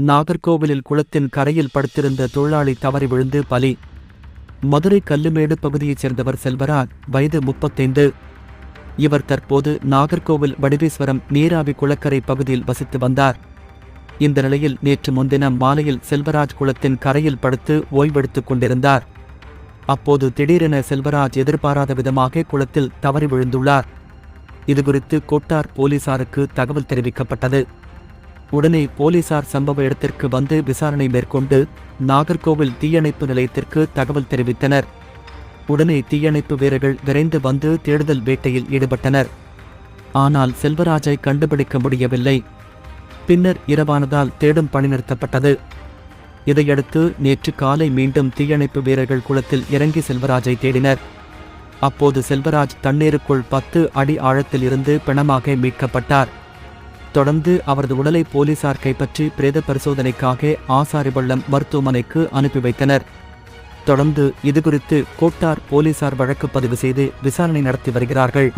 நாகர்கோவிலில் குளத்தின் கரையில் படுத்திருந்த தொழிலாளி தவறி விழுந்து பலி. மதுரை கல்லுமேடு பகுதியைச் சேர்ந்தவர் செல்வராஜ் வயது முப்பத்தைந்து. இவர் தற்போது நாகர்கோவில் வடிவேஸ்வரம் நீராவி குளக்கரை பகுதியில் வசித்து வந்தார். இந்த நிலையில் நேற்று முன்தினம் மாலையில் செல்வராஜ் குளத்தின் கரையில் படுத்து ஓய்வெடுத்துக் கொண்டிருந்தார். அப்போது திடீரென செல்வராஜ் எதிர்பாராத விதமாக குளத்தில் தவறி விழுந்துள்ளார். இதுகுறித்து கோட்டார் போலீசாருக்கு தகவல் தெரிவிக்கப்பட்டது. உடனே போலீசார் சம்பவ இடத்திற்கு வந்து விசாரணை மேற்கொண்டு நாகர்கோவில் தீயணைப்பு நிலையத்திற்கு தகவல் தெரிவித்தனர். உடனே தீயணைப்பு வீரர்கள் விரைந்து வந்து தேடுதல் வேட்டையில் ஈடுபட்டனர். ஆனால் செல்வராஜை கண்டுபிடிக்க முடியவில்லை. பின்னர் இரவானதால் தேடும் பணி நிறுத்தப்பட்டது. இதையடுத்து நேற்று காலை மீண்டும் தீயணைப்பு வீரர்கள் குளத்தில் இறங்கி செல்வராஜை தேடினர். அப்போது செல்வராஜ் தண்ணீருக்குள் பத்து அடி ஆழத்தில் இருந்து பிணமாக மீட்கப்பட்டார். தொடர்ந்து அவரது உடலை போலீசார் கைப்பற்றி பிரேத பரிசோதனைக்காக ஆசாரிபள்ளம் மருத்துவமனைக்கு அனுப்பி வைத்தனர். தொடர்ந்து இதுகுறித்து கோட்டார் போலீசார் வழக்கு பதிவு செய்து விசாரணை நடத்தி வருகிறார்கள்.